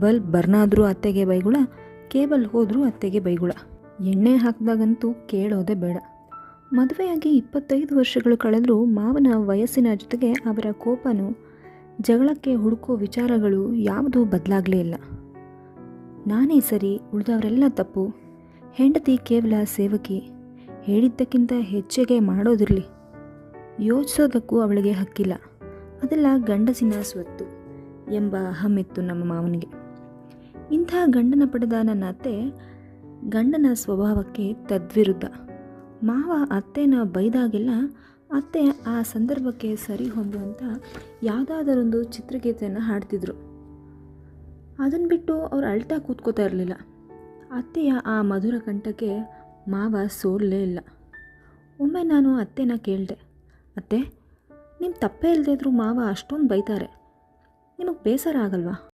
Bulb ಬರ್ನಾದರೂ ಅತ್ತೆಗೆ ಬೈಗುಳ, cable ಹೋದರೂ ಅತ್ತೆಗೆ ಬೈಗುಳ. ಎಣ್ಣೆ ಹಾಕಿದಾಗಂತೂ ಕೇಳೋದೇ ಬೇಡ. ಮದುವೆಯಾಗಿ ಇಪ್ಪತ್ತೈದು ವರ್ಷಗಳು ಕಳೆದರೂ ಮಾವನ ವಯಸ್ಸಿನ ಜೊತೆಗೆ ಅವರ ಕೋಪನು, ಜಗಳಕ್ಕೆ ಹುಡುಕೋ ವಿಚಾರಗಳು ಯಾವುದೂ ಬದಲಾಗಲೇ ಇಲ್ಲ. ನಾನೇ ಸರಿ, ಉಳಿದವರೆಲ್ಲ ತಪ್ಪು. ಹೆಂಡತಿ ಕೇವಲ ಸೇವಕಿ, ಹೇಳಿದ್ದಕ್ಕಿಂತ ಹೆಚ್ಚಿಗೆ ಮಾಡೋದಿರಲಿ. ಯೋಚಿಸೋದಕ್ಕೂ ಅವಳಿಗೆ ಹಕ್ಕಿಲ್ಲ. ಅದೆಲ್ಲ ಗಂಡಸಿನ ಸ್ವತ್ತು ಎಂಬ ಅಹಮ್ಮಿತ್ತು ನಮ್ಮ ಮಾವನಿಗೆ. ಇಂಥ ಗಂಡನ ಪಡೆದ ನನ್ನ ಅತ್ತೆ ಗಂಡನ ಸ್ವಭಾವಕ್ಕೆ ತದ್ವಿರುದ್ಧ. ಮಾವ ಅತ್ತೆನ ಬೈದಾಗೆಲ್ಲ ಅತ್ತೆ ಆ ಸಂದರ್ಭಕ್ಕೆ ಸರಿ ಹೊಂದುವಂಥ ಯಾವುದಾದರೊಂದು ಚಿತ್ರಗೀತೆಯನ್ನು ಹಾಡ್ತಿದ್ರು. ಅದನ್ನು ಬಿಟ್ಟು ಅವ್ರು ಅಳ್ತಾ ಕೂತ್ಕೋತಾ ಇರಲಿಲ್ಲ. ಅತ್ತೆಯ ಆ ಮಧುರ ಕಂಠಕ್ಕೆ ಮಾವ ಸೋಲಲೇ ಇಲ್ಲ. ಒಮ್ಮೆ ನಾನು ಅತ್ತೆನ ಕೇಳಿದೆ, ಅತ್ತೆ ನಿಮ್ಮ ತಪ್ಪೇ ಇಲ್ಲದೇ ಇದ್ದರೂ ಮಾವ ಅಷ್ಟೊಂದು ಬೈತಾರೆ. ನಿಮಗೆ ಬೇಸರ ಆಗಲ್ವಾ?